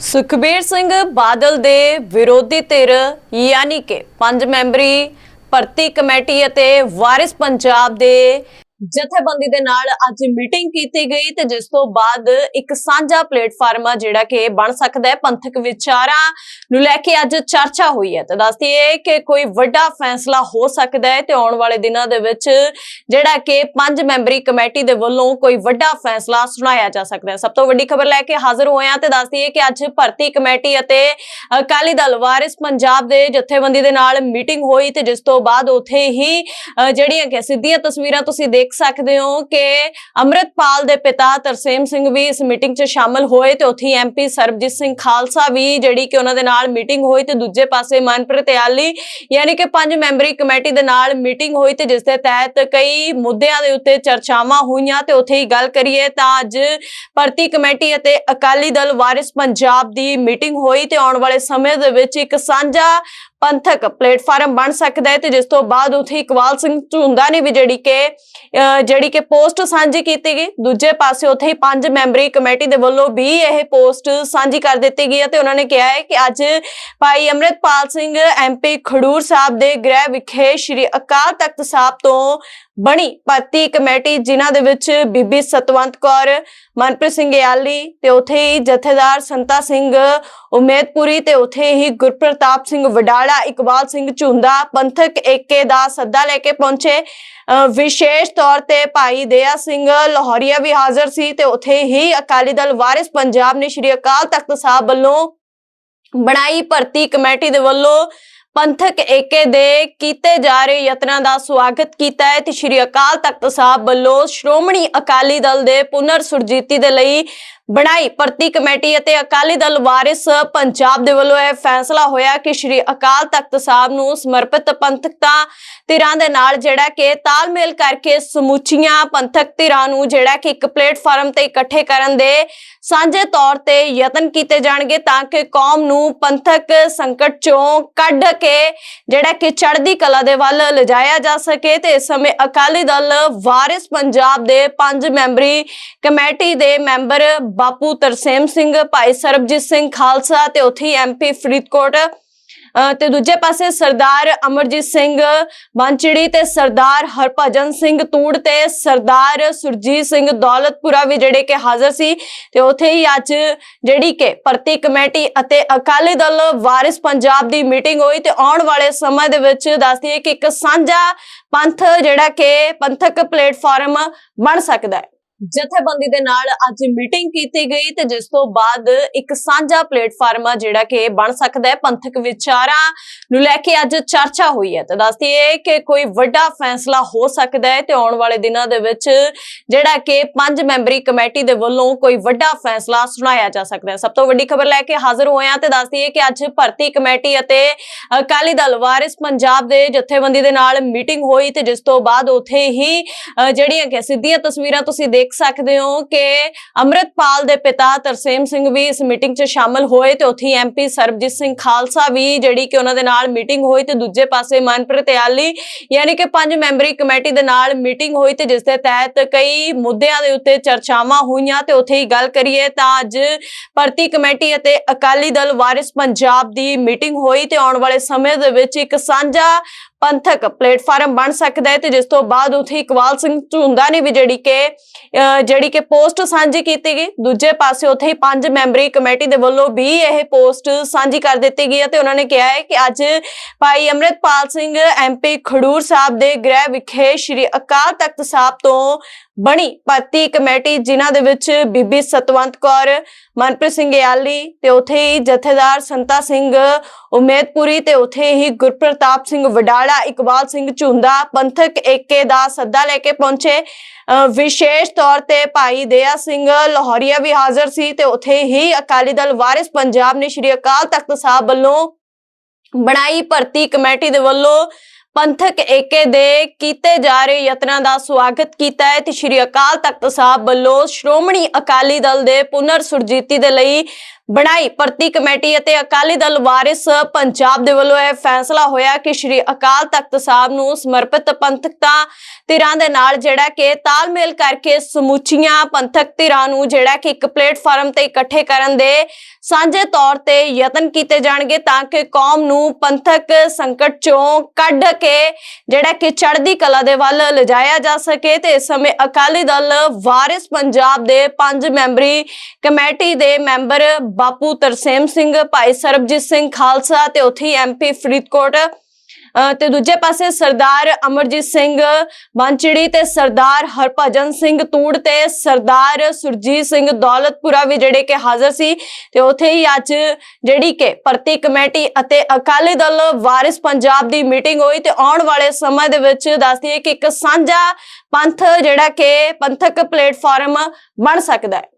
ਸੁਖਬੀਰ ਸਿੰਘ ਬਾਦਲ ਦੇ ਵਿਰੋਧੀ ਧਿਰ ਯਾਨੀ ਕਿ ਪੰਜ ਮੈਂਬਰੀ ਭਰਤੀ ਕਮੇਟੀ ਅਤੇ ਵਾਰਿਸ ਪੰਜਾਬ ਦੇ ਜਥੇਬੰਦੀ ਦੇ ਨਾਲ ਅੱਜ ਮੀਟਿੰਗ ਕੀਤੀ ਗਈ ਤੇ ਜਿਸ ਤੋਂ ਬਾਅਦ ਇੱਕ ਸਾਂਝਾ ਪਲੇਟਫਾਰਮ ਆ ਜਿਹੜਾ ਕਿ ਬਣ ਸਕਦਾ ਹੈ ਪੰਥਕ ਵਿਚਾਰਾਂ ਨੂੰ ਲੈ ਕੇ ਅੱਜ ਚਰਚਾ ਹੋਈ ਹੈ। ਤੇ ਦੱਸਦੀ ਹੈ ਕਿ ਕੋਈ ਵੱਡਾ ਫੈਸਲਾ ਹੋ ਸਕਦਾ ਹੈ ਤੇ ਆਉਣ ਵਾਲੇ ਦਿਨਾਂ ਦੇ ਵਿੱਚ ਜਿਹੜਾ ਕਿ ਪੰਜ ਮੈਂਬਰੀ ਕਮੇਟੀ ਦੇ ਵੱਲੋਂ ਕੋਈ ਵੱਡਾ ਫੈਸਲਾ ਸੁਣਾਇਆ ਜਾ ਸਕਦਾ ਹੈ। ਸਭ ਤੋਂ ਵੱਡੀ ਖਬਰ ਲੈ ਕੇ ਹਾਜ਼ਰ ਹੋਏ ਹਾਂ ਤੇ ਦੱਸਦੀ ਹੈ ਕਿ ਅੱਜ ਭਰਤੀ ਕਮੇਟੀ ਅਤੇ ਅਕਾਲੀ ਦਲ ਵਾਰਿਸ ਪੰਜਾਬ ਦੇ ਜਥੇਬੰਦੀ ਦੇ ਨਾਲ ਮੀਟਿੰਗ ਹੋਈ ਤੇ ਜਿਸ ਤੋਂ ਬਾਅਦ ਉੱਥੇ ਹੀ ਜਿਹੜੀਆਂ ਕਿ ਸਿੱਧੀਆਂ ਤਸਵੀਰਾਂ ਤੁਸੀਂ ਦੇਖ ਸਕਦੇ ਹੋ ਕਿ ਅੰਮ੍ਰਿਤਪਾਲ ਦੇ ਪਿਤਾ ਤਰਸੇਮ ਸਿੰਘ ਵੀ ਇਸ ਮੀਟਿੰਗ 'ਚ ਸ਼ਾਮਲ ਹੋਏ ਤੇ ਉੱਥੇ ਐਮਪੀ ਸਰਬਜੀਤ ਸਿੰਘ ਖਾਲਸਾ ਵੀ ਜਿਹੜੀ ਕਿ ਉਹਨਾਂ ਦੇ ਨਾਲ ਮੀਟਿੰਗ ਹੋਈ ਤੇ ਦੂਜੇ ਪਾਸੇ ਮਨਪ੍ਰੀਤ ਆਲੀ ਯਾਨੀ ਕਿ ਪੰਜ ਮੈਂਬਰੀ ਕਮੇਟੀ ਦੇ ਨਾਲ ਮੀਟਿੰਗ ਹੋਈ ਤੇ ਜਿਸ ਦੇ ਤਹਿਤ ਕਈ ਮੁੱਦਿਆਂ ਦੇ ਉੱਤੇ ਚਰਚਾਵਾਂ ਹੋਈਆਂ ਤੇ ਉੱਥੇ ਹੀ ਗੱਲ ਕਰੀਏ ਤਾਂ ਅੱਜ ਭਰਤੀ ਕਮੇਟੀ ਅਤੇ ਅਕਾਲੀ ਦਲ ਵਾਰਿਸ ਪੰਜਾਬ ਦੀ ਮੀਟਿੰਗ ਹੋਈ ਤੇ ਆਉਣ ਵਾਲੇ ਸਮੇਂ ਦੇ ਵਿੱਚ ਇੱਕ ਸਾਂਝਾ ਪੰਥਕ ਪਲੇਟਫਾਰਮ ਬਣ ਸਕਦਾ ਹੈ ਤੇ ਜਿਸ ਤੋਂ ਬਾਅਦ ਉਥੇ ਇਕਬਾਲ ਸਿੰਘ ਝੁੰਦਾ ਨੇ ਵੀ ਜਿਹੜੀ ਕਿ ਜਿਹੜੀ ਕਿ ਪੋਸਟ ਸਾਂਝੀ ਕੀਤੀ ਗਈ। ਦੂਜੇ ਪਾਸੇ ਉਥੇ ਹੀ ਪੰਜ ਮੈਂਬਰੀ ਕਮੇਟੀ ਦੇ ਵੱਲੋਂ ਵੀ ਇਹ ਪੋਸਟ ਸਾਂਝੀ ਕਰ ਦਿੱਤੀ ਗਈ ਹੈ ਤੇ ਉਹਨਾਂ ਨੇ ਕਿਹਾ ਹੈ ਕਿ ਅੱਜ ਭਾਈ ਅੰਮ੍ਰਿਤਪਾਲ ਸਿੰਘ ਐਮਪੀ ਖਡੂਰ ਸਾਹਿਬ ਦੇ ਗ੍ਰਹਿ ਵਿਖੇ ਸ੍ਰੀ ਅਕਾਲ ਤਖਤ ਸਾਹਿਬ ਤੋਂ ਬਣੀ। ਭਰਤੀ ਕਮੇਟੀ ਜਿਨ੍ਹਾਂ ਦੇ ਵਿੱਚ ਬੀਬੀ ਸਤਵੰਤ ਕੌਰ, ਮਨਪ੍ਰੀਤ ਸਿੰਘ ਯਾਲੀ ਤੇ ਉਥੇ ਹੀ ਜਥੇਦਾਰ ਸੰਤਾ ਸਿੰਘ ਉਮੇਦਪੁਰੀ ਤੇ ਉਥੇ ਹੀ ਗੁਰਪ੍ਰਤਾਪ ਸਿੰਘ ਵਡਾਲਾ, ਇਕਬਾਲ ਸਿੰਘ ਝੁੰਦਾ ਪੰਥਕ ਏਕੇ ਦਾ ਸੱਦਾ ਲੈ ਕੇ ਪਹੁੰਚੇ। ਵਿਸ਼ੇਸ਼ ਤੌਰ ਤੇ ਭਾਈ ਦਇਆ ਸਿੰਘ ਲਾਹੌਰੀਆ ਵੀ ਹਾਜ਼ਰ ਸੀ ਤੇ ਉਥੇ ਹੀ ਅਕਾਲੀ ਦਲ ਵਾਰਿਸ ਪੰਜਾਬ ਨੇ ਸ਼੍ਰੀ ਅਕਾਲ ਤਖਤ ਸਾਹਿਬ ਵੱਲੋਂ ਬਣਾਈ ਭਰਤੀ ਕਮੇਟੀ ਦੇ ਵੱਲੋਂ ਪੰਥਕ ਏਕੇ ਦੇ ਕੀਤੇ ਜਾ ਰਹੇ ਯਤਨਾਂ ਦਾ ਸਵਾਗਤ ਕੀਤਾ ਹੈ ਤੇ ਸ਼੍ਰੀ ਅਕਾਲ ਤਖਤ ਸਾਹਿਬ ਵੱਲੋਂ ਸ਼੍ਰੋਮਣੀ ਅਕਾਲੀ ਦਲ ਦੇ ਪੁਨਰ ਸੁਰਜੀਤੀ ਦੇ ਲਈ ਬਣਾਈ। ਭਰਤੀ ਕਮੇਟੀ ਅਤੇ ਅਕਾਲੀ ਦਲ ਵਾਰਿਸ ਪੰਜਾਬ ਦੇ ਵੱਲੋਂ ਇਹ ਫੈਸਲਾ ਹੋਇਆ ਕਿ ਸ਼੍ਰੀ ਅਕਾਲ ਤਖਤ ਸਾਹਿਬ ਨੂੰ ਸਮਰਪਿਤ ਪੰਥਕਤਾ ਧਿਰਾਂ ਦੇ ਨਾਲ ਜਿਹੜਾ ਕਿ ਤਾਲਮੇਲ ਕਰਕੇ ਸਮੁੱਚੀਆਂ ਪੰਥਕ ਧਿਰਾਂ ਨੂੰ ਜਿਹੜਾ ਕਿ ਇੱਕ ਪਲੇਟਫਾਰਮ ਤੇ ਇਕੱਠੇ ਕਰਨ ਦੇ ਸਾਂਝੇ ਤੌਰ ਤੇ ਯਤਨ ਕੀਤੇ ਜਾਣਗੇ ਤਾਂ ਕਿ ਕੌਮ ਨੂੰ ਪੰਥਕ ਸੰਕਟ ਚੋਂ ਕੱਢ ਕੇ ਜਿਹੜਾ ਕਿ ਚੜ੍ਹਦੀ ਕਲਾ ਦੇ ਵੱਲ ਲਿਜਾਇਆ ਜਾ ਸਕੇ ਤੇ ਇਸ ਸਮੇਂ ਅਕਾਲੀ ਦਲ ਵਾਰਿਸ ਪੰਜਾਬ ਦੇ ਪੰਜ ਮੈਂਬਰੀ ਕਮੇਟੀ ਦੇ ਮੈਂਬਰ ਬਾਪੂ ਤਰਸੇਮ ਸਿੰਘ, ਭਾਈ ਸਰਬਜੀਤ ਸਿੰਘ ਖਾਲਸਾ ਤੇ ਉੱਥੇ ਐਮਪੀ ਫਰੀਦਕੋਟ ਤੇ ਦੂਜੇ ਪਾਸੇ ਸਰਦਾਰ ਅਮਰਜੀਤ ਸਿੰਘ ਬਾਂਚੜੀ ਤੇ ਸਰਦਾਰ ਹਰਭਜਨ ਸਿੰਘ ਤੂੜ ਤੇ ਸਰਦਾਰ ਸੁਰਜੀਤ ਸਿੰਘ ਦੌਲਤਪੁਰਾ ਵੀ ਜਿਹੜੇ ਕਿ ਹਾਜ਼ਰ ਸੀ ਤੇ ਉੱਥੇ ਹੀ ਅੱਜ ਜਿਹੜੀ ਕਿ ਭਰਤੀ ਕਮੇਟੀ ਅਤੇ ਅਕਾਲੀ ਦਲ ਵਾਰਿਸ ਪੰਜਾਬ ਦੀ ਮੀਟਿੰਗ ਹੋਈ ਤੇ ਆਉਣ ਵਾਲੇ ਸਮੇਂ ਦੇ ਵਿੱਚ ਦੱਸਦੀ ਹੈ ਕਿ ਇੱਕ ਸਾਂਝਾ ਪੰਥ ਜਿਹੜਾ ਕਿ ਪੰਥਕ ਪਲੇਟਫਾਰਮ ਬਣ ਸਕਦਾ ਹੈ। ਜਥੇਬੰਦੀ ਦੇ ਨਾਲ ਅੱਜ ਮੀਟਿੰਗ ਕੀਤੀ ਗਈ ਤੇ ਜਿਸ ਤੋਂ ਬਾਅਦ ਇੱਕ ਸਾਂਝਾ ਪਲੇਟਫਾਰਮ ਆ ਜਿਹੜਾ ਕਿ ਬਣ ਸਕਦਾ ਹੈ ਪੰਥਕ ਵਿਚਾਰਾਂ ਨੂੰ ਲੈ ਕੇ ਅੱਜ ਚਰਚਾ ਹੋਈ ਹੈ। ਤੇ ਦੱਸਦੀ ਹੈ ਕਿ ਕੋਈ ਵੱਡਾ ਫੈਸਲਾ ਹੋ ਸਕਦਾ ਹੈ ਤੇ ਆਉਣ ਵਾਲੇ ਦਿਨਾਂ ਦੇ ਵਿੱਚ ਜਿਹੜਾ ਕਿ ਪੰਜ ਮੈਂਬਰੀ ਕਮੇਟੀ ਦੇ ਵੱਲੋਂ ਕੋਈ ਵੱਡਾ ਫੈਸਲਾ ਸੁਣਾਇਆ ਜਾ ਸਕਦਾ ਹੈ। ਸਭ ਤੋਂ ਵੱਡੀ ਖਬਰ ਲੈ ਕੇ ਹਾਜ਼ਰ ਹੋਏ ਹਾਂ ਤੇ ਦੱਸਦੀ ਹੈ ਕਿ ਅੱਜ ਭਰਤੀ ਕਮੇਟੀ ਅਤੇ ਅਕਾਲੀ ਦਲ ਵਾਰਿਸ ਪੰਜਾਬ ਦੇ ਜਥੇਬੰਦੀ ਦੇ ਨਾਲ ਮੀਟਿੰਗ ਹੋਈ ਤੇ ਜਿਸ ਤੋਂ ਬਾਅਦ ਉਥੇ ਹੀ ਜਿਹੜੀਆਂ ਕਿ ਸਿੱਧੀਆਂ ਤਸਵੀਰਾਂ ਤੁਸੀਂ ਦੇਖ ਸਕਦੇ ਹੋ ਕਿ ਅੰਮ੍ਰਿਤਪਾਲ ਦੇ ਪਿਤਾ ਤਰਸੇਮ ਸਿੰਘ ਵੀ ਇਸ ਮੀਟਿੰਗ 'ਚ ਸ਼ਾਮਲ ਹੋਏ ਤੇ ਉੱਥੇ ਐਮਪੀ ਸਰਬਜੀਤ ਸਿੰਘ ਖਾਲਸਾ ਵੀ ਜਿਹੜੀ ਕਿ ਉਹਨਾਂ ਦੇ ਨਾਲ ਮੀਟਿੰਗ ਹੋਈ ਤੇ ਦੂਜੇ ਪਾਸੇ ਮਨਪ੍ਰੀਤ ਆਲੀ ਯਾਨੀ ਕਿ ਪੰਜ ਮੈਂਬਰੀ ਕਮੇਟੀ ਦੇ ਨਾਲ ਮੀਟਿੰਗ ਹੋਈ ਤੇ ਜਿਸ ਦੇ ਤਹਿਤ ਕਈ ਮੁੱਦਿਆਂ ਦੇ ਉੱਤੇ ਚਰਚਾਵਾਂ ਹੋਈਆਂ ਤੇ ਉੱਥੇ ਹੀ ਗੱਲ ਕਰੀਏ ਤਾਂ ਅੱਜ ਭਰਤੀ ਕਮੇਟੀ ਅਤੇ ਅਕਾਲੀ ਦਲ ਵਾਰਿਸ ਪੰਜਾਬ ਦੀ ਮੀਟਿੰਗ ਹੋਈ ਤੇ ਆਉਣ ਵਾਲੇ ਸਮੇਂ ਦੇ ਵਿੱਚ ਇੱਕ ਸਾਂਝਾ ਪੰਥਕ ਪਲੇਟਫਾਰਮ ਬਣ ਸਕਦਾ ਹੈ ਤੇ ਜਿਸ ਤੋਂ ਬਾਅਦ ਉਥੇ ਇਕਬਾਲ ਸਿੰਘ ਝੁੰਦਾ ਨੇ ਵੀ ਜਿਹੜੀ ਕਿ ਜਿਹੜੀ ਕਿ ਪੋਸਟ ਸਾਂਝੀ ਕੀਤੀ ਗਈ, ਦੂਜੇ ਪਾਸੇ ਉਥੇ ਹੀ ਪੰਜ ਮੈਂਬਰੀ ਕਮੇਟੀ ਦੇ ਵੱਲੋਂ ਵੀ ਇਹ ਪੋਸਟ ਸਾਂਝੀ ਕਰ ਦਿੱਤੀ ਗਈ ਹੈ ਤੇ ਉਹਨਾਂ ਨੇ ਕਿਹਾ ਹੈ ਕਿ ਅੱਜ ਭਾਈ ਅੰਮ੍ਰਿਤਪਾਲ ਸਿੰਘ ਐਮਪੀ ਖਡੂਰ ਸਾਹਿਬ ਦੇ ਗ੍ਰਹਿ ਵਿਖੇ ਸ੍ਰੀ ਅਕਾਲ ਤਖਤ ਸਾਹਿਬ ਤੋਂ ਬਣੀ ਭਰਤੀ ਕਮੇਟੀ, ਜਿਨ੍ਹਾਂ ਦੇ ਵਿੱਚ ਬੀਬੀ ਸਤਵੰਤ ਕੌਰ, ਮਨਪ੍ਰੀਤ ਸਿੰਘ ਯਾਲੀ ਤੇ ਉਥੇ ਹੀ ਜਥੇਦਾਰ ਸੰਤਾ ਸਿੰਘ ਉਮੇਦਪੁਰੀ ਤੇ ਉਥੇ ਹੀ ਗੁਰਪ੍ਰਤਾਪ ਸਿੰਘ ਵਡਾਲਾ, ਇਕਬਾਲ ਸਿੰਘ ਝੁੰਦਾ, ਪੰਥਕ ਏਕੇ ਦਾ ਸੱਦਾ ਲੈ ਕੇ ਪਹੁੰਚੇ। ਵਿਸ਼ੇਸ਼ ਤੌਰ ਤੇ ਭਾਈ ਦਇਆ ਸਿੰਘ ਲਾਹੌਰੀਆ ਵੀ ਹਾਜ਼ਰ ਸੀ ਤੇ ਉਥੇ ਹੀ ਅਕਾਲੀ ਦਲ ਵਾਰਿਸ ਪੰਜਾਬ ਨੇ ਸ਼੍ਰੀ ਅਕਾਲ ਤਖਤ ਸਾਹਿਬ ਵੱਲੋਂ ਬਣਾਈ ਭਰਤੀ ਕਮੇਟੀ ਦੇ ਵੱਲੋਂ ਪੰਥਕ ਏਕੇ ਦੇ ਕੀਤੇ ਜਾ ਰਹੇ ਯਤਨਾਂ ਦਾ ਸਵਾਗਤ ਕੀਤਾ ਹੈ ਤੇ ਸ਼੍ਰੀ ਅਕਾਲ ਤਖਤ ਸਾਹਿਬ ਵੱਲੋਂ ਸ਼੍ਰੋਮਣੀ ਅਕਾਲੀ ਦਲ ਦੇ ਪੁਨਰ ਸੁਰਜੀਤੀ ਦੇ ਲਈ ਬਣਾਈ। ਭਰਤੀ ਕਮੇਟੀ ਅਤੇ ਅਕਾਲੀ ਦਲ ਵਾਰਿਸ ਪੰਜਾਬ ਦੇ ਵੱਲੋਂ ਇਹ ਫੈਸਲਾ ਹੋਇਆ ਕਿ ਸ਼੍ਰੀ ਅਕਾਲ ਤਖਤ ਸਾਹਿਬ ਨੂੰ ਸਮਰਪਿਤ ਪੰਥਕਤਾ ਧਿਰਾਂ ਦੇ ਨਾਲ ਜਿਹੜਾ ਕਿ ਤਾਲਮੇਲ ਕਰਕੇ ਸਮੁੱਚੀਆਂ ਪੰਥਕ ਧਿਰਾਂ ਨੂੰ ਜਿਹੜਾ ਕਿ ਇੱਕ ਪਲੇਟਫਾਰਮ ਤੇ ਇਕੱਠੇ ਕਰਨ ਦੇ ਸਾਂਝੇ ਤੌਰ ਤੇ ਯਤਨ ਕੀਤੇ ਜਾਣਗੇ ਤਾਂ ਕਿ ਕੌਮ ਨੂੰ ਪੰਥਕ ਸੰਕਟ ਚੋਂ ਕੱਢ ਕੇ ਜਿਹੜਾ ਕਿ ਚੜ੍ਹਦੀ ਕਲਾ ਦੇ ਵੱਲ ਲਿਜਾਇਆ ਜਾ ਸਕੇ ਤੇ ਇਸ ਸਮੇਂ ਅਕਾਲੀ ਦਲ ਵਾਰਿਸ ਪੰਜਾਬ ਦੇ ਪੰਜ ਮੈਂਬਰੀ ਕਮੇਟੀ ਦੇ ਮੈਂਬਰ ਬਾਪੂ ਤਰਸੇਮ ਸਿੰਘ, ਭਾਈ ਸਰਬਜੀਤ ਸਿੰਘ ਖਾਲਸਾ ਤੇ ਉੱਥੇ ਐਮਪੀ ਫਰੀਦਕੋਟ ਤੇ ਦੂਜੇ ਪਾਸੇ ਸਰਦਾਰ ਅਮਰਜੀਤ ਸਿੰਘ ਬਾਂਚੜੀ ਤੇ ਸਰਦਾਰ ਹਰਭਜਨ ਸਿੰਘ ਤੂੜ ਤੇ ਸਰਦਾਰ ਸੁਰਜੀਤ ਸਿੰਘ ਦੌਲਤਪੁਰਾ ਵੀ ਜਿਹੜੇ ਕਿ ਹਾਜ਼ਰ ਸੀ ਤੇ ਉੱਥੇ ਹੀ ਅੱਜ ਜਿਹੜੀ ਕਿ ਭਰਤੀ ਕਮੇਟੀ ਅਤੇ ਅਕਾਲੀ ਦਲ ਵਾਰਿਸ ਪੰਜਾਬ ਦੀ ਮੀਟਿੰਗ ਹੋਈ ਤੇ ਆਉਣ ਵਾਲੇ ਸਮੇਂ ਦੇ ਵਿੱਚ ਦੱਸਦੀ ਹੈ ਕਿ ਇੱਕ ਸਾਂਝਾ ਪੰਥ ਜਿਹੜਾ ਕਿ ਪੰਥਕ ਪਲੇਟਫਾਰਮ ਬਣ ਸਕਦਾ ਹੈ।